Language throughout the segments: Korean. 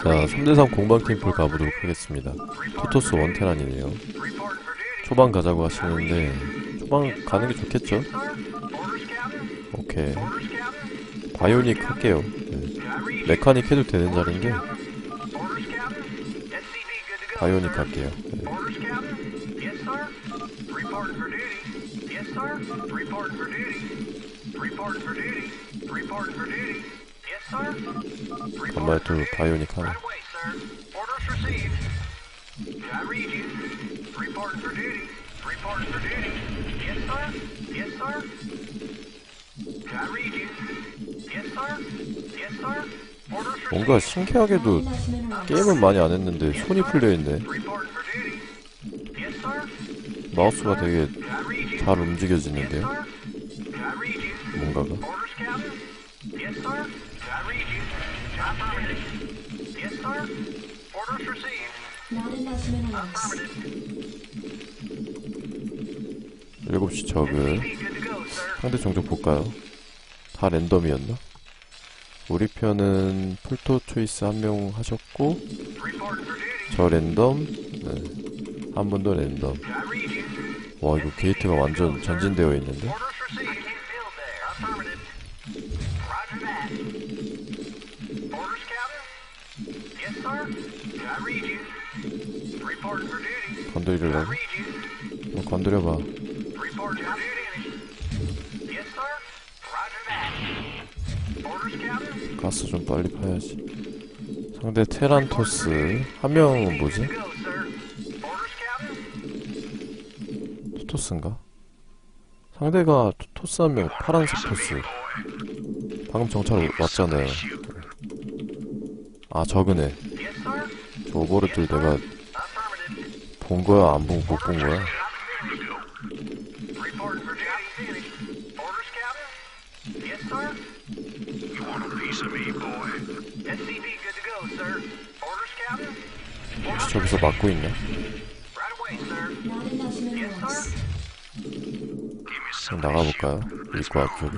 자, 3대3 공방팀플 가보도록 하겠습니다. 토토스 원테란이네요. 초반 가자고 하시는데, 초반 가는 게 좋겠죠? 오케이. 바이오닉 할게요. 네. 메카닉 해도 되는 자리인 게, 바이오닉 할게요. 네. 간말투 바이오닉 received. 뭔가 신기하게도 게임은 많이 안 했는데 손이 풀려있네. 마우스가 되게. 잘 움직여지는데요. 뭔가가. Read you. Affirmative. Yes, sir. Orders received. Affirmative. 7시 저그. Be good to go, sir. 상대 종족 볼까요? 다 랜덤이었나? 우리 편은 풀토 초이스 한 명 하셨고. 저 랜덤 네. 한 랜덤 I read you. 와 이거 게이트가 완전 전진되어 있는데 건드리려고? 뭐 건드려봐? 가스 좀 빨리 파야지 상대 테란토스 한 명은 뭐지? 토토스인가? 상대가 토- 토스 한 명 파란색 토스 방금 정찰 왔잖아요 아 Yes, sir. 저 오버로드 내가. 본 거야 안 본 못본 거야 저기서 막고. 그럼 나가볼까요? 입구 앞쪽에.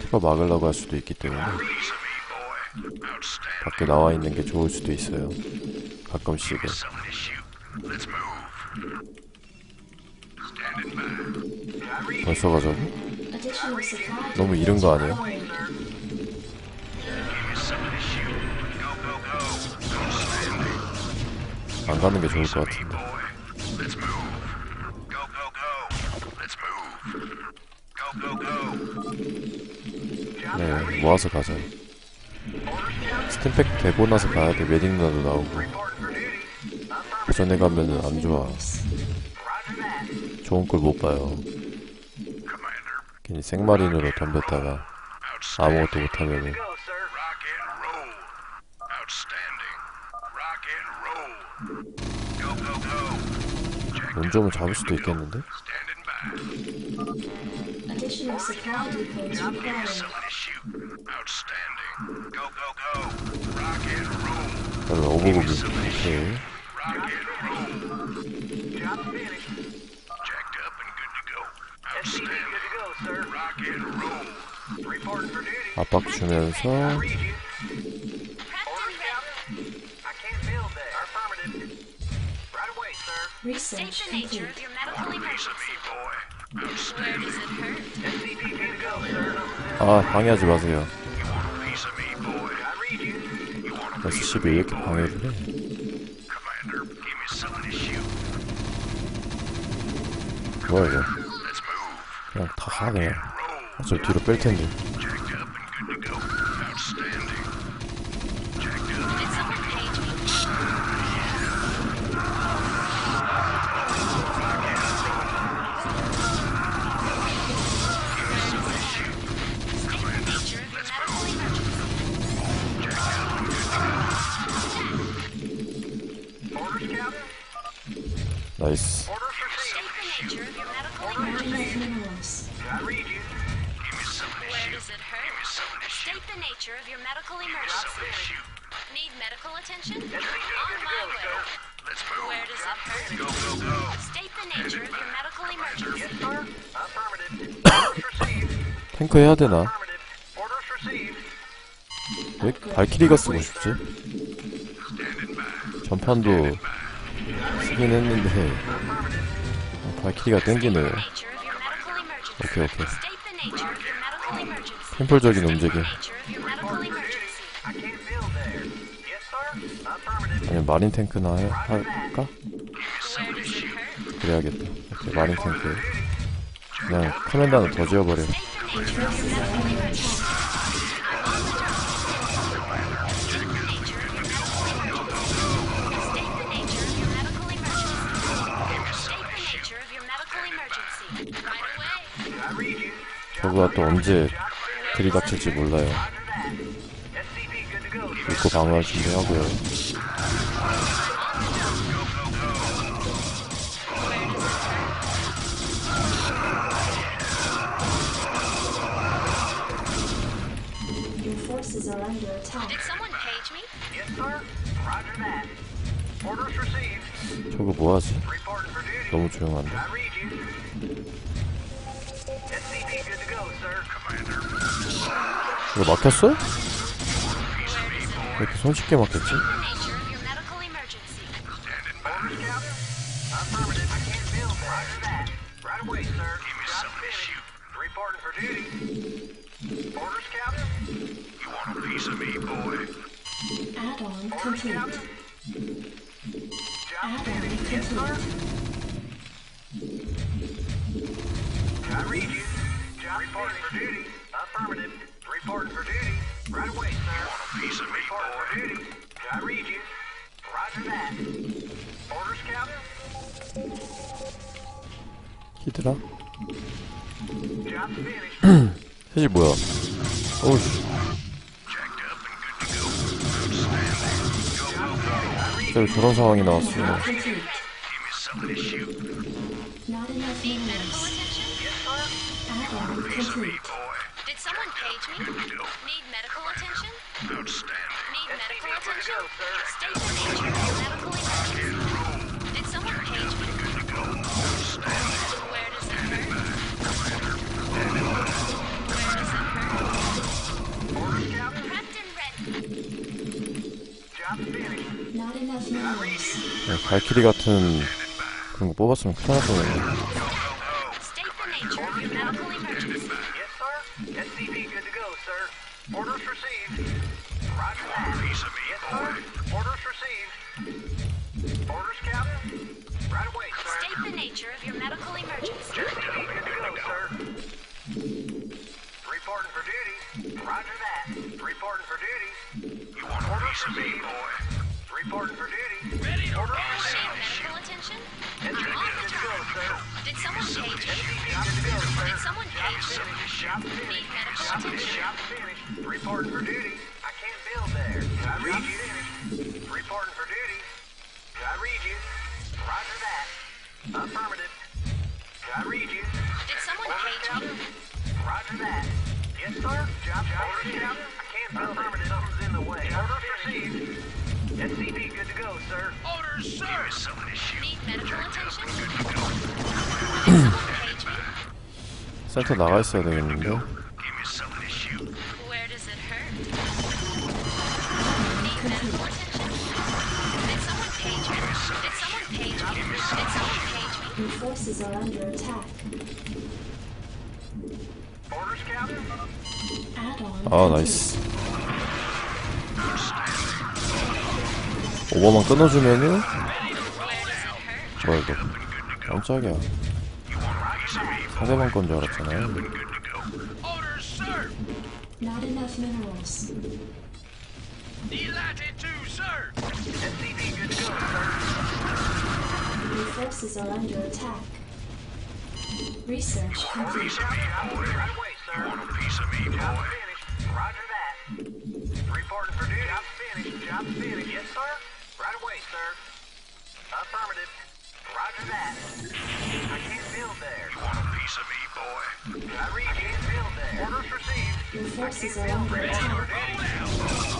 티가 막으려고 할 수도 있기 때문에 밖에 나와 있는 게 좋을 수도 있어요 가끔씩은 벌써 가자고? 너무 이른 거 required. 안 가는 게 좋을 것 같은데. 네 모아서 가자 스팀팩 되고 나서 가야 돼 웨딩 누나도 나오고 그 전에 가면은 안 좋아 좋은 걸 못 봐요 괜히 생마린으로 덤볐다가 아무것도 못하면은 Go, sir. rock and roll. Outstanding. Rock and roll. Go, go, go. 운 좋으면 잡을 수도 있겠는데? Standing by. Additional supply depots required. Someone to shoot. Outstanding. Go, go, go. Rock and roll. 그다음에 오버고기 오케이 Rock and roll. Job finished. Jacked up and good to go. SCV Outstanding. good to go, sir. Rock and roll. Reporting for duty. 압박 주면서 Read you. Orders, Captain? I can't build there. Affirmative. Right away, sir. Research State the nature of complete. your medical emergency. 아 방해하지 마세요 Piece of me, boy. I read you. SCB 왜 이렇게 방해를 해? 뭐야 이거. 그냥 다가 그냥 어차피 뒤로 뺄 텐데 Received. 탱크 해야 되나? 왜 발키리가 쓰고 싶지? 전판도 쓰긴 했는데 어, 발키리가 땡기네요. 오케이 오케이. 템플적인 움직임. 아니면 마린 탱크나 해- 할까? 그래야겠다 오케이 마린 탱크 그냥 커맨드는 더 지어버려 저거가 또 언제 들이닥칠지 몰라요. 믿고 방어할 준비하고요 Your forces are under attack. Did someone page me? Yes, sir. Roger that. Orders received. 저거 뭐하지? 너무 조용한데 이거 막혔어? 왜 이렇게 손쉽게 막혔지? Reporting for duty. Affirmative. Reporting for duty. Right away, sir. Piece of me, Reporting for duty. I read you. Roger that. Orders, Captain? 히드라? Job finished. 사실 뭐야 어우씨 Jacked up and good to go. 진짜 왜 저런 상황이 나왔어 Complete. Give me something to shoot. Not enough Need medical minerals. attention? Yes, of me, complete. boy? Did someone page me? Need medical attention? Outstanding. Need medical attention? State the nature of medical emergency. Did someone page me? Hurt? Where does it hurt? Not enough. 야, 발키리 같은 그런 거 뽑았으면 큰일 날 뻔했네 Orders received. Roger that. Piece of me, Yes, boy? Orders received. Orders, Captain? Right away, sir. State the nature of your medical emergency. SCP good to go, sir. Reporting for duty. Roger that. Reporting for duty. You want a piece of me, boy? Reporting for duty. Did someone page me? SCP good to go, sir. Did someone page? Job Need medical Job attention? Job. Reporting for duty. I can't build there. I read you. Reporting for duty. I read you. Roger that. Affirmative. I read you. Did someone page me? Roger that. Yes, sir. Job. Captain. I can't build Affirmative. Something's in the way. Orders received. SCP good to go, sir. Orders, sir! Give me something to shoot. Need medical attention? Did someone page me? 센터 나가 있어야 되겠는데 Give me something to shoot. Where does it hurt? Need medical attention? Did someone page me? Did someone page me? Did someone page me? Your forces are under attack. Orders, Captain. Add-on 아 오버만 끊어주면은 뭐야 이거 깜짝이야 상대방 건 줄 알았잖아요. Roger that. Reporting for duty. Job finished. Job finished. Yes, Affirmative. Roger that. I can't build there. Want a piece of me, boy? I read. Can't build there. Orders received. Your I forces can't are build under there.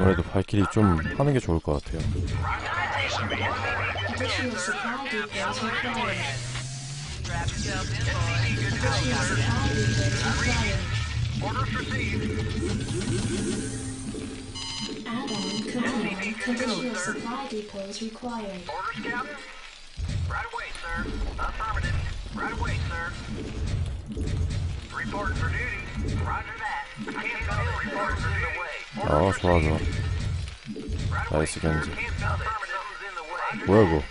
아무래도 발길이 좀 하는 게 좋을 것 같아요. 아, 좋아, 좋아. 나이스. 견제. 뭐야, 이거.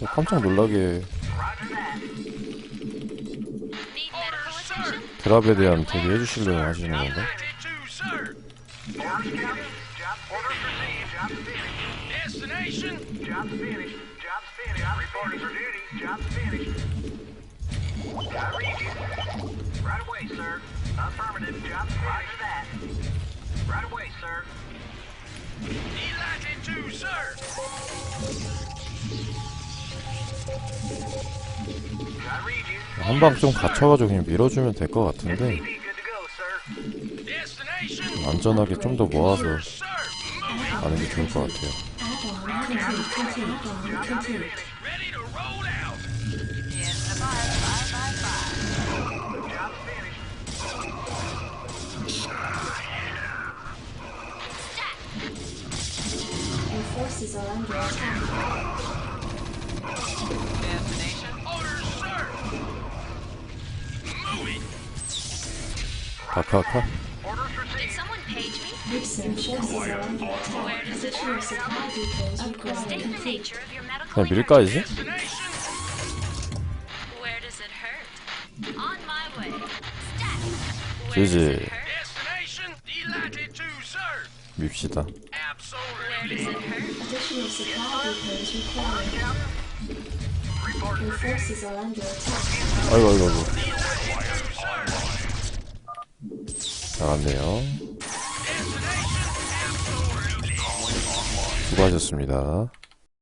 어, 깜짝 놀라게? 드랍에 대한 대비 해주시려고 하시는 건가? 92, sir. Orders, Captain? Job orders received. Job finished. Destination. Job's finished. Job's finished. I'm reporting for duty. Job's finished. I read you. Right away, sir. Affirmative. Job's finished. that. Right away, sir. Delighted to, sir. I read you. 한방 좀 갇혀가지고 그냥 밀어주면 될 것 같은데. 안전하게 좀 더 모아서. 가는 게 좋을 것 같아요. Your forces are under attack. Orders, sir. Moving. 카카카 Orders Did received. someone page me? Your forces are under Where attack. does it Additional hurt? supply depots State required. the Complete. nature of your medical 그냥 밀까지? Destination. Where does it hurt? On my way. Stat. Where GG. does it hurt? Destination. Delighted to, sir. 밉시다. Additional supply depots required. Your forces are under attack. 아이고 아이고 아이고. Absolutely. 수고하셨습니다.